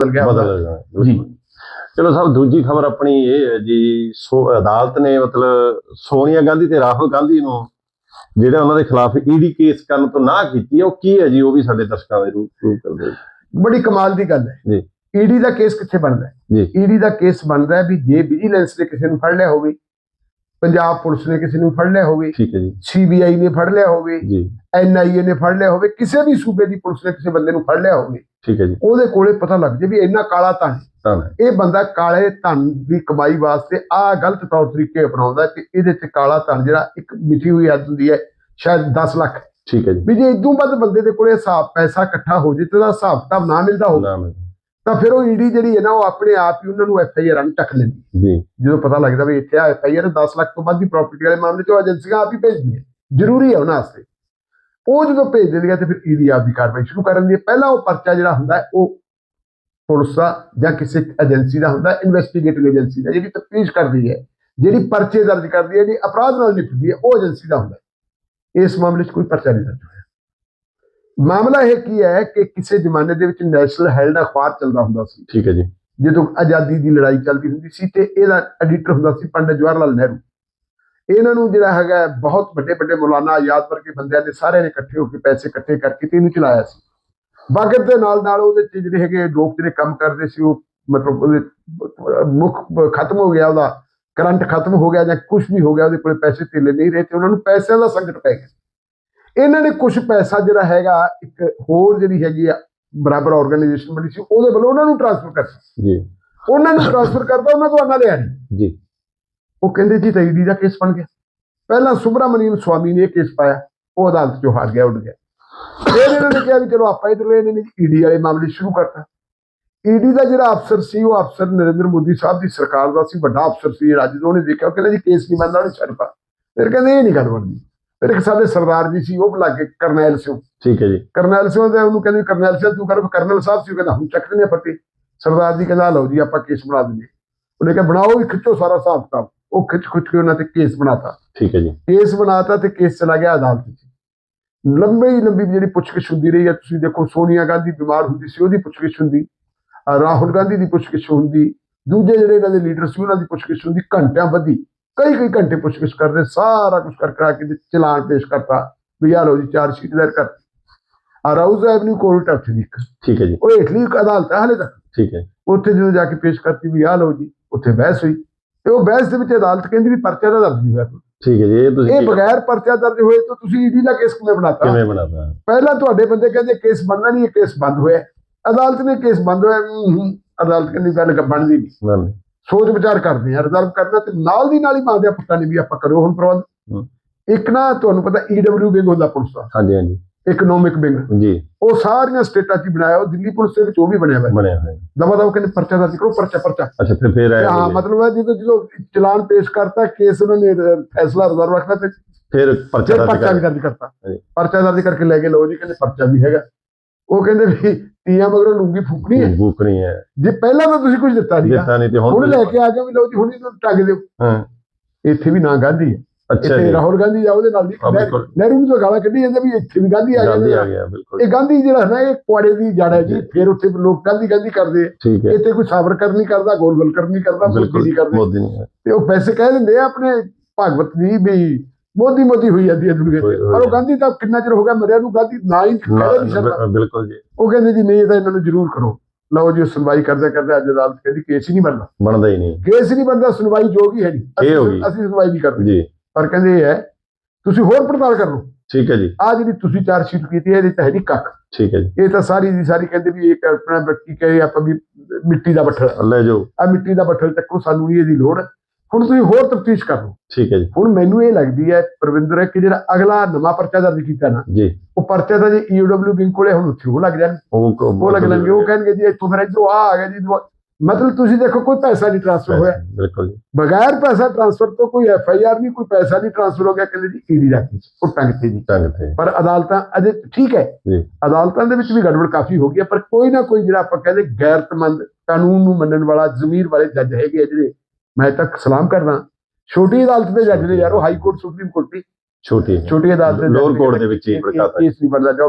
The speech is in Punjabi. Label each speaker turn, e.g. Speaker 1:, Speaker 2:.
Speaker 1: ਬਦਲ ਗਿਆ
Speaker 2: ਬਦਲ ਜਾਣਾ ਬਿਲਕੁਲ।
Speaker 1: ਜੀ।
Speaker 2: ਚਲੋ ਸਾਹਿਬ ਦੂਜੀ ਖਬਰ ਆਪਣੀ ਇਹ ਹੈ ਜੀ ਸੋ ਅਦਾਲਤ ਨੇ ਮਤਲਬ ਸੋਨੀਆ ਗਾਂਧੀ ਤੇ ਰਾਹੁਲ ਗਾਂਧੀ ਨੂੰ ਜਿਹੜਾ ਉਹਨਾਂ ਦੇ ਖਿਲਾਫ ਈਡੀ ਕੇਸ ਕਰਨ ਤੋਂ ਨਾ ਕੀਤੀ ਹੈ ਉਹ ਕੀ ਹੈ ਜੀ ਉਹ ਵੀ ਸਾਡੇ ਦਰਸ਼ਕਾਂ ਦੇ ਰੂਪ ਰੂਪ ਕਰਦੇ।
Speaker 1: ਬੜੀ ਕਮਾਲ ਦੀ ਗੱਲ ਹੈ
Speaker 2: ਜੀ।
Speaker 1: ਈਡੀ ਦਾ ਕੇਸ ਕਿੱਥੇ ਬਣਦਾ ਹੈ
Speaker 2: ਜੀ।
Speaker 1: ਈਡੀ ਦਾ ਕੇਸ ਬਣਦਾ ਹੈ ਵੀ ਜੇ ਵਿਜੀਲੈਂਸ ਨੇ ਕਿਸੇ ਨੂੰ ਫੜ ਲਿਆ ਹੋਵੇ ਪੰਜਾਬ ਪੁਲਿਸ ਨੇ ਕਿਸੇ ਨੂੰ ਫੜ ਲਿਆ ਹੋਵੇ
Speaker 2: ਠੀਕ ਹੈ ਜੀ
Speaker 1: ਸੀਬੀਆਈ ਨੇ ਫੜ ਲਿਆ ਹੋਵੇ
Speaker 2: ਜੀ
Speaker 1: ਐਨਆਈਏ ਨੇ ਫੜ ਲਿਆ ਹੋਵੇ ਕਿਸੇ ਵੀ ਸੂਬੇ ਦੀ ਪੁਲਿਸ ਨੇ ਕਿਸੇ ਬੰਦੇ ਨੂੰ ਫੜ ਲਿਆ ਹੋਵੇ
Speaker 2: ਠੀਕ ਹੈ ਜੀ।
Speaker 1: ਉਹਦੇ ਕੋਲੇ ਪਤਾ ਲੱਗ ਜੇ ਵੀ ਇੰਨਾ ਕਾਲਾ ਧਨ ਹੈ।
Speaker 2: ਤਾਂ
Speaker 1: ਇਹ ਬੰਦਾ ਕਾਲੇ ਧਨ ਦੀ ਕਮਾਈ ਵਾਸਤੇ ਆ ਗਲਤ ਤੌਰ ਤਰੀਕੇ ਅਪਣਾਉਂਦਾ ਕਿ ਇਹਦੇ ਚ ਕਾਲਾ ਧਨ ਜਿਹੜਾ ਇੱਕ ਮਿੱਠੀ ਹੋਈ ਹੱਦ ਹੁੰਦੀ ਹੈ ਸ਼ਾਇਦ 10 ਲੱਖ।
Speaker 2: ਠੀਕ ਹੈ ਜੀ।
Speaker 1: ਵੀ ਜੇ ਇਦੋਂ ਵੱਧ ਬੰਦੇ ਦੇ ਕੋਲੇ ਹਿਸਾਬ ਪੈਸਾ ਇਕੱਠਾ ਹੋ ਜੇ ਤੇ ਉਹਦਾ ਹਿਸਾਬ ਕਿਤਾਬ ਨਾ ਮਿਲਦਾ ਹੋਵੇ
Speaker 2: ਨਾਮ ਹੈ
Speaker 1: ਤਾਂ ਫਿਰ ਉਹ ਈਡੀ ਜਿਹੜੀ ਹੈ ਨਾ ਉਹ ਆਪਣੇ ਆਪ ਹੀ ਉਹਨਾਂ ਨੂੰ ਐਫ ਆਈ ਆਰ ਨੂੰ ਟੱਕ ਲੈਂਦੀ
Speaker 2: ਜੀ।
Speaker 1: ਜਦੋਂ ਪਤਾ ਲੱਗਦਾ ਵੀ ਇੱਥੇ ਆ ਐਫ ਆਈ ਆਰ 10 ਲੱਖ ਤੋਂ ਵੱਧ ਦੀ ਪ੍ਰਾਪਰਟੀ ਵਾਲੇ ਮਾਮਲੇ 'ਚ ਉਹ ਏਜੰਸੀਆਂ ਆਪ ਹੀ ਭੇਜਦੀਆਂ ਜ਼ਰੂਰੀ ਹੈ ਉਹਨਾਂ ਵਾਸਤੇ। ਉਹ ਜਦੋਂ ਭੇਜ ਦਿੰਦੀਆਂ ਤੇ ਫਿਰ ਈਡੀ ਆਪ ਦੀ ਕਾਰਵਾਈ ਸ਼ੁਰੂ ਕਰ ਦਿੰਦੀ ਹੈ ਪਹਿਲਾਂ ਉਹ ਪਰਚਾ ਜਿਹੜਾ ਹੁੰਦਾ ਹੈ ਉਹ ਪੁਲਿਸ ਦਾ ਜਾਂ ਕਿਸੇ ਏਜੰਸੀ ਦਾ ਹੁੰਦਾ ਇਨਵੈਸਟੀਗੇਟਿਵ ਏਜੰਸੀ ਦਾ ਜਿਹੜੀ ਤਫਤੀਸ਼ ਕਰਦੀ ਹੈ ਜਿਹੜੀ ਪਰਚੇ ਦਰਜ ਕਰਦੀ ਹੈ ਜਿਹੜੀ ਅਪਰਾਧ ਨਾਲ ਨਿਪਟਦੀ ਹੈ ਉਹ ਏਜੰਸੀ ਦਾ ਹੁੰਦਾ ਹੈ। ਇਸ ਮਾਮਲੇ 'ਚ ਕੋਈ ਪਰਚਾ ਨਹੀਂ ਦਰਜ ਹੋਇਆ। ਮਾਮਲਾ ਇਹ ਕੀ ਹੈ ਕਿ ਕਿਸੇ ਜ਼ਮਾਨੇ ਦੇ ਵਿੱਚ ਨੈਸ਼ਨਲ ਹੈਲਡ ਅਖਬਾਰ ਚੱਲਦਾ ਹੁੰਦਾ ਸੀ।
Speaker 2: ਠੀਕ ਹੈ ਜੀ।
Speaker 1: ਜਦੋਂ ਆਜ਼ਾਦੀ ਦੀ ਲੜਾਈ ਚੱਲਦੀ ਹੁੰਦੀ ਸੀ ਤੇ ਇਹਦਾ ਐਡੀਟਰ ਹੁੰਦਾ ਸੀ ਪੰਡਿਤ ਜਵਾਹਰ ਲਾਲ ਨਹਿਰੂ। ਇਹਨਾਂ ਨੂੰ ਜਿਹੜਾ ਹੈਗਾ ਬਹੁਤ ਵੱਡੇ ਵੱਡੇ ਮੌਲਾਨਾ ਆਜ਼ਾਦ ਵਰਗੇ ਬੰਦਿਆਂ ਨੇ ਸਾਰਿਆਂ ਨੇ ਇਕੱਠੇ ਹੋ ਕੇ ਪੈਸੇ ਇਕੱਠੇ ਕਰਕੇ ਤੇ ਇਹਨੂੰ ਚਲਾਇਆ ਸੀ। ਵਕਤ ਦੇ ਨਾਲ ਨਾਲ ਉਹਦੇ ਚ ਜਿਹੜੇ ਹੈਗੇ ਲੋਕ ਜਿਹੜੇ ਕੰਮ ਕਰਦੇ ਸੀ ਉਹ ਮਤਲਬ ਉਹਦੇ ਮੁੱਖ ਖਤਮ ਹੋ ਗਿਆ ਉਹਦਾ ਕਰੰਟ ਖਤਮ ਹੋ ਗਿਆ ਜਾਂ ਕੁਝ ਵੀ ਹੋ ਗਿਆ ਉਹਦੇ ਕੋਲੇ ਪੈਸੇ ਧੇਲੇ ਨਹੀਂ ਰਹੇ ਤੇ ਉਹਨਾਂ ਨੂੰ ਪੈਸਿਆਂ ਦਾ ਸੰਕਟ ਪੈ ਗਿਆ। ਇਹਨਾਂ ਨੇ ਕੁਝ ਪੈਸਾ ਜਿਹੜਾ ਹੈਗਾ ਇੱਕ ਹੋਰ ਜਿਹੜੀ ਹੈਗੀ ਆ ਬਰਾਬਰ ਆਰਗੇਨਾਈਜੇਸ਼ਨ ਬਣੀ ਸੀ ਉਹਦੇ ਵੱਲੋਂ ਉਹਨਾਂ ਨੂੰ ਟ੍ਰਾਂਸਫਰ ਕਰਤਾ।
Speaker 2: ਜੀ।
Speaker 1: ਉਹਨਾਂ ਨੂੰ ਟ੍ਰਾਂਸਫਰ ਕਰਦਾ ਉਹਨਾਂ ਤੋਂ ਅੰਨਾ ਲਿਆ ਨਹੀਂ
Speaker 2: ਜੀ।
Speaker 1: ਉਹ ਕਹਿੰਦੇ ਜੀ ਤਾਂ ਈਡੀ ਦਾ ਕੇਸ ਬਣ ਗਿਆ। ਪਹਿਲਾਂ ਸੁਬਰਾਮਨੀਅਮ ਸਵਾਮੀ ਨੇ ਇਹ ਕੇਸ ਪਾਇਆ ਉਹ ਅਦਾਲਤ ਚੋਂ ਹਾਰ ਗਿਆ ਉੱਡ ਗਿਆ। ਫਿਰ ਇਹਨਾਂ ਨੇ ਕਿਹਾ ਵੀ ਚਲੋ ਆਪਾਂ ਇਧਰ ਇਹਨਾਂ ਨੇ ਈਡੀ ਵਾਲੇ ਮਾਮਲੇ ਸ਼ੁਰੂ ਕਰਤਾ। ਈਡੀ ਦਾ ਜਿਹੜਾ ਅਫਸਰ ਸੀ ਉਹ ਅਫਸਰ ਨਰਿੰਦਰ ਮੋਦੀ ਸਾਹਿਬ ਦੀ ਸਰਕਾਰ ਦਾ ਸੀ ਵੱਡਾ ਅਫਸਰ ਸੀ ਜਿਹੜਾ ਜਦੋਂ ਉਹਨੇ ਦੇਖਿਆ ਉਹ ਕਹਿੰਦਾ ਜੀ ਕੇਸ ਨਹੀਂ ਬਣਦਾ ਉਹਨੇ ਛੱਡਤਾ ਫਿਰ ਕਹਿੰਦੇ ਇਹ ਨਹੀਂ ਗੱਲ ਬਣਦੀ। ਫਿਰ ਇੱਕ ਸਾਡੇ ਸਰਦਾਰ ਜੀ ਸੀ ਉਹ ਬੁਲਾ ਕੇ ਕਰਨੈਲ ਸਿੰਘ
Speaker 2: ਠੀਕ ਹੈ ਜੀ।
Speaker 1: ਕਰਨੈਲ ਸਿੰਘ ਦੇ ਉਹਨੂੰ ਕਹਿੰਦੇ ਕਰਨੈਲ ਸਿੰਘ ਤੂੰ ਕਰ ਕਰਨਲ ਸਾਹਿਬ ਸੀ ਉਹ ਕਹਿੰਦਾ ਹੁਣ ਚੱਕ ਦਿੰਦੇ ਆ ਫੱਟੀ ਸਰਦਾਰ ਜੀ ਕਹਿੰਦਾ ਲਓ ਜੀ ਆਪਾਂ ਕੇਸ ਬਣਾ ਦਿੰਦੇ। ਉਹਨੇ ਕਿਹਾ ਬਣਾਓ ਵੀ ਖਿੱਚੋ ਸਾਰਾ ਹਿਸਾਬ ਕਿਤਾਬ ਉਹ ਖਿੱਚ ਖੁੱਚ ਕੇ ਉਹਨਾਂ ਤੇ ਕੇਸ ਬਣਾਤਾ।
Speaker 2: ਠੀਕ ਹੈ ਜੀ।
Speaker 1: ਕੇਸ ਬਣਾਤਾ ਤੇ ਕੇਸ ਚਲਾ ਗਿਆ ਅਦਾਲਤ 'ਚ ਲੰਬੀ ਲੰਬੀ ਜਿਹੜੀ ਪੁੱਛਗਿੱਛ ਹੁੰਦੀ ਰਹੀ ਹੈ ਤੁਸੀਂ ਦੇਖੋ ਸੋਨੀਆ ਗਾਂਧੀ ਬਿਮਾਰ ਹੁੰਦੀ ਸੀ ਉਹਦੀ ਪੁੱਛਗਿੱਛ ਹੁੰਦੀ। ਰਾਹੁਲ ਗਾਂਧੀ ਦੀ ਪੁੱਛਗਿੱਛ ਹੁੰਦੀ। ਦੂਜੇ ਜਿਹੜੇ ਇਹਨਾਂ ਦੇ ਲੀਡਰ ਸੀ ਉਹਨਾਂ ਦੀ ਪੁੱਛਗਿੱਛ ਹੁੰਦੀ ਘੰਟਿਆਂ ਬੱਧੀ। ਕਈ ਕਈ ਘੰਟੇ ਪੁੱਛਗਿੱਛ ਕਰਦੇ ਸਾਰਾ ਕੁਝ ਕਰ ਕਰਾ ਕੇ ਚਲਾਨ ਪੇਸ਼ ਕਰਤਾ ਵੀ ਆ ਲਓ ਜੀ ਚਾਰ ਸ਼ੀਟ ਦਰ ਕਰ। ਆ ਰਾਉਜ਼ ਐਵਨਿਊ ਕੋਰਟ ਦੀ ਇੱਕ।
Speaker 2: ਠੀਕ ਹੈ ਜੀ।
Speaker 1: ਉਹ ਇੱਕ ਅਦਾਲਤ ਹੈ ਹਾਲੇ ਤੱਕ।
Speaker 2: ਠੀਕ ਹੈ।
Speaker 1: ਉੱਥੇ ਜਦੋਂ ਜਾ ਕੇ ਪੇਸ਼ ਕਰਤੀ ਵੀ ਆ ਲਓ ਜੀ ਉੱਥੇ ਬਹਿਸ ਹੋਈ। ਤੇ ਉਹ ਬਹਿਸ ਦੇ ਵਿੱਚ ਅਦਾਲਤ ਕਹਿੰਦੀ ਵੀ ਪਰਚਾ ਦਾ ਦਰਜ ਨਹੀਂ ਹੋਇਆ
Speaker 2: ਠੀਕ ਹੈ ਜੀ ਇਹ ਤੁਸੀਂ
Speaker 1: ਇਹ ਬਗੈਰ ਪਰਚਾ ਦਰਜ ਹੋਏ ਤਾਂ ਤੁਸੀਂ ਈਡੀ ਦਾ ਕੇਸ ਕਿਵੇਂ ਬਣਾਤਾ?
Speaker 2: ਕਿਵੇਂ ਬਣਾਤਾ?
Speaker 1: ਪਹਿਲਾਂ ਤੁਹਾਡੇ ਬੰਦੇ ਕਹਿੰਦੇ ਕੇਸ ਬਣਨਾ ਨਹੀਂ ਇਹ ਕੇਸ ਬੰਦ ਹੋਇਆ। ਅਦਾਲਤ ਨੇ ਕੇਸ ਬੰਦ ਹੋਇਆ ਅਦਾਲਤ ਕਹਿੰਦੀ ਗੱਲ ਬਣਦੀ ਨਹੀਂ। ਸੋਚ ਵਿਚਾਰ ਕਰਦੇ ਆ ਰਿਜ਼ਰਵ ਕਰਨਾ ਤੇ ਨਾਲ ਦੀ ਨਾਲ ਹੀ ਮੰਗਦੇ ਆ ਪੁੱਤਾਂ ਨੇ ਵੀ ਆਪਾਂ ਕਰੋ ਹੁਣ ਪ੍ਰਬੰਧ। ਇੱਕ ਨਾ ਤੁਹਾਨੂੰ ਪਤਾ ਈਡਬਲਯੂ ਵਿੰਗ ਹੁੰਦਾ ਪੁਲਿਸ ਦਾ।
Speaker 2: ਹਾਂਜੀ ਹਾਂਜੀ।
Speaker 1: ਇਕਨੋਮਿਕ ਵਿੰਗ
Speaker 2: ਜੀ।
Speaker 1: ਉਹ ਸਾਰੀਆਂ ਸਟੇਟਾਂ 'ਚ ਬਣਾਇਆ ਉਹ ਦਿੱਲੀ ਪੁਲਿਸ ਦੇ ਵਿੱਚ ਉਹ ਵੀ ਬਣਿਆ ਹੋਇਆ।
Speaker 2: ਬਣਿਆ ਹੋਇਆ।
Speaker 1: ਦਵਾ ਦਵਾ ਕਹਿੰਦੇ ਪਰਚਾ ਦਰਜ ਕਰੋ ਪਰਚਾ ਪਰਚਾ।
Speaker 2: ਅੱਛਾ ਫਿਰ ਫਿਰ ਆਇਆ
Speaker 1: ਹਾਂ। ਮਤਲਬ ਹੈ ਜਦੋਂ ਜਦੋਂ ਚਲਾਨ ਪੇਸ਼ ਕਰਤਾ ਕੇਸ ਉਹਨਾਂ ਨੇ ਫੈਸਲਾ ਰਿਜ਼ਰਵ ਰੱਖਣਾ ਤੇ
Speaker 2: ਫਿਰ ਪਰਚਾ ਦਰਜ
Speaker 1: ਕਰਤਾ। ਪਰਚਾ ਦਰਜ ਕਰਕੇ ਲੈ ਕੇ ਲਓ ਜੀ ਕਹਿੰਦੇ ਪਰਚਾ ਵੀ ਹੈਗਾ। ਉਹ ਕਹਿੰਦੇ ਵੀ ਤੀਆਂ ਮਗਰੋਂ ਲੂੰਗੀ ਫੂਕਣੀ ਹੈ।
Speaker 2: ਭੁੱਖਣੀ ਹੈ।
Speaker 1: ਜੇ ਪਹਿਲਾਂ ਤਾਂ ਤੁਸੀਂ ਕੁਝ ਦਿੱਤਾ ਨਹੀਂ
Speaker 2: ਦਿੱਤਾ ਨਹੀਂ ਤੇ
Speaker 1: ਹੁਣ ਲੈ ਕੇ ਆ ਜਾਓ ਵੀ ਲਓ ਜੀ ਹੁਣ ਇਹਨੂੰ ਟੰਗ ਦਿਓ।
Speaker 2: ਹਾਂ।
Speaker 1: ਇੱਥੇ ਵੀ ਨਾ ਗਾਂਧੀ ਹੈ।
Speaker 2: ਅੱਛਾ ਜੀ।
Speaker 1: ਰਾਹੁਲ ਗਾਂਧੀ ਆ ਉਹਦੇ ਨਾਲ ਦੀ
Speaker 2: ਹਾਂ, ਬਿਲਕੁਲ।
Speaker 1: ਨਹਿਰੂ ਨੂੰ ਤਾਂ ਗਾਲਾਂ ਕੱਢੀ ਜਾਂਦੇ ਵੀ ਇੱਥੇ ਵੀ ਗਾਂਧੀ ਆ
Speaker 2: ਗਾਂਧੀ ਆ ਗਿਆ ਬਿਲਕੁਲ।
Speaker 1: ਇਹ ਗਾਂਧੀ ਜਿਹੜਾ ਹੈ ਨਾ ਇਹ ਕੁਆੜੇ ਦੀ ਜੜ ਹੈ ਜੀ ਫਿਰ ਉੱਥੇ ਲੋਕ ਗਾਂਧੀ ਗਾਂਧੀ ਕਰਦੇ ਆ।
Speaker 2: ਠੀਕ ਹੈ।
Speaker 1: ਇੱਥੇ ਕੋਈ ਸਾਬਰਕਰ ਨਹੀਂ ਕਰਦਾ ਗੋਲਵਲਕਰ ਨਹੀਂ ਕਰਦਾ ਮੋਦੀ
Speaker 2: ਬਿਲਕੁਲ
Speaker 1: ਨਹੀਂ ਕਰਦੇ।
Speaker 2: ਮੋਦੀ ਨਹੀਂ ਹੈ
Speaker 1: ਤੇ ਉਹ ਪੈਸੇ ਕਹਿ ਦਿੰਦੇ ਆ ਆਪਣੇ ਭਾਗਵਤ ਜੀ ਵੀ ਮੋਦੀ ਮੋਦੀ ਹੋਈ ਜਾਂਦੀ ਹੈ ਦੁਨੀਆ
Speaker 2: ਹੋਈ- ਹੋਈ
Speaker 1: ਪਰ ਉਹ। ਗਾਂਧੀ ਤਾਂ ਕਿੰਨਾ ਚਿਰ ਹੋ ਗਿਆ ਮਰਿਆ ਨੂੰ ਗਾਂਧੀ ਨਾ ਹੀ ਕਹਿ ਨਹੀਂ ਸਕਦਾ।
Speaker 2: ਬਿਲਕੁਲ ਜੀ।
Speaker 1: ਉਹ ਕਹਿੰਦੇ ਜੀ ਨਹੀਂ ਇਹ ਤਾਂ ਇਹਨਾਂ ਨੂੰ ਜ਼ਰੂਰ ਕਰੋ। ਲਓ ਜੀ ਉਹ ਸੁਣਵਾਈ ਕਰਦੇ ਕਰਦੇ ਅੱਜ ਅਦਾਲਤ ਕਹਿੰਦੀ ਕੇਸ ਹੀ ਨਹੀਂ ਬਣਦਾ।
Speaker 2: ਬਣਦਾ ਹੀ ਨਹੀਂ।
Speaker 1: ਕੇਸ ਹੀ ਨਹੀਂ ਬਣਦਾ ਸੁਣਵਾਈ ਯੋਗ ਹੀ ਹੈ ਨਹੀਂ
Speaker 2: ਇਹ ਹੋ ਗਈ।
Speaker 1: ਅਸੀਂ ਅਸੀਂ ਸੁਣਵਾਈ ਨਹੀਂ ਕਰਦੇ।
Speaker 2: ਜੀ।
Speaker 1: ਪਰ ਕਹਿੰਦੇ ਇਹ ਹੈ ਤੁਸੀਂ ਹੋਰ ਪੜਤਾਲ ਕਰ ਲਓ।
Speaker 2: ਠੀਕ ਹੈ ਜੀ।
Speaker 1: ਆ ਜਿਹੜੀ ਤੁਸੀਂ ਚਾਰ ਸ਼ੀਟ ਕੀਤੀ ਹੈ ਇਹਦੇ ਤਾਂ ਹੈ ਨਹੀਂ ਕੱਖ।
Speaker 2: ਠੀਕ ਹੈ ਜੀ।
Speaker 1: ਇਹ ਤਾਂ ਸਾਰੀ ਦੀ ਸਾਰੀ ਕਹਿੰਦੇ ਵੀ ਇਹ ਆਪਣਾ ਬੱਕੀ ਕਹੇ ਆਪਾਂ ਵੀ ਮਿੱਟੀ ਦਾ ਬੱਠਲ।
Speaker 2: ਲੈ ਜਾਓ।
Speaker 1: ਆ ਮਿੱਟੀ ਦਾ ਬੱਠਲ ਚੱਕੋ ਸਾਨੂੰ ਨਹੀਂ ਇਹਦੀ ਲੋੜ ਹੁਣ ਤੁਸੀਂ ਹੋਰ ਤਫਤੀਸ਼ ਕਰ ਲਓ।
Speaker 2: ਠੀਕ ਹੈ ਜੀ।
Speaker 1: ਹੁਣ ਮੈਨੂੰ ਇਹ ਲੱਗਦੀ ਹੈ ਪ੍ਰਵਿੰਦਰ ਕਿ ਜਿਹੜਾ ਅਗਲਾ ਨਵਾਂ ਪਰਚਾ ਦਰਜ ਕੀਤਾ ਨਾ
Speaker 2: ਜੀ।
Speaker 1: ਉਹ ਪਰਚਾ ਤਾਂ ਜੇ ਈਡਬਲਯੂ ਵਿੰਗ ਕੋਲੇ ਹੁਣ ਉੱਥੇ ਉਹ ਲੱਗ ਜਾਣ।
Speaker 2: ਉਹ
Speaker 1: ਲੱਗ ਲੈਣਗੇ ਉਹ ਕਹਿਣਗੇ ਜੀ ਇੱਥੋਂ ਫਿਰ ਇੱਧਰੋਂ ਆ ਆ ਗਿਆ ਜੀ ਮਤਲਬ ਤੁਸੀਂ ਦੇਖੋ ਕੋਈ ਪੈਸਾ ਨਹੀਂ ਟ੍ਰਾਂਸਫਰ ਹੋਇਆ
Speaker 2: ਬਿਲਕੁਲ ਜੀ
Speaker 1: ਬਗੈਰ ਪੈਸਾ ਟ੍ਰਾਂਸਫਰ ਤੋਂ ਕੋਈ ਐਫ ਆਈ ਆਰ ਨਹੀਂ ਕੋਈ ਪੈਸਾ ਨਹੀਂ ਟ੍ਰਾਂਸਫਰ ਹੋ ਗਿਆ ਕਹਿੰਦੇ ਜੀ ਈਡੀ ਦਾ ਕੇਸ ਪੁੱਟਾਂ ਕਿੱਥੇ ਜੀ
Speaker 2: ਚੰਗ ਤੇ
Speaker 1: ਪਰ ਅਦਾਲਤਾਂ ਅਜੇ ਠੀਕ ਹੈ
Speaker 2: ਜੀ
Speaker 1: ਅਦਾਲਤਾਂ ਦੇ ਵਿੱਚ ਵੀ ਗੜਬੜ ਕਾਫੀ ਹੋ ਗਈ ਹੈ ਪਰ ਕੋਈ ਨਾ ਕੋਈ ਜਿਹੜਾ ਆਪਾਂ ਕਹਿੰਦੇ ਗੈਰਤਮੰਦ ਕਾਨੂੰਨ ਨੂੰ ਮੰਨਣ ਵਾਲਾ ਜ਼ਮੀਰ ਵਾਲੇ ਜੱਜ ਹੈਗੇ ਆ ਜਿਹੜੇ ਮੈਂ ਤੱਕ ਸਲਾਮ ਕਰਦਾ ਛੋਟੀ ਅਦਾਲਤ ਦੇ ਜੱਜ ਨੇ ਯਾਰ ਉਹ ਹਾਈ ਕੋਰਟ ਸੁਪਰੀਮ ਕੋਰਟ ਦੀ
Speaker 2: ਛੋਟੀ
Speaker 1: ਛੋਟੀ ਅਦਾਲਤ ਦੇ ਜੱਜ
Speaker 2: ਲੋਅਰ
Speaker 1: ਨੇ
Speaker 2: ਕੋਰਟ
Speaker 1: ਕਹਿੰਦੇ
Speaker 2: ਦੇ ਵਿੱਚ ਹੀ
Speaker 1: ਇਹ-
Speaker 2: ਬਰਕਾਤਾ
Speaker 1: ਇਹ- ਇਸ ਨਹੀਂ ਬਣਦਾ ਜੋ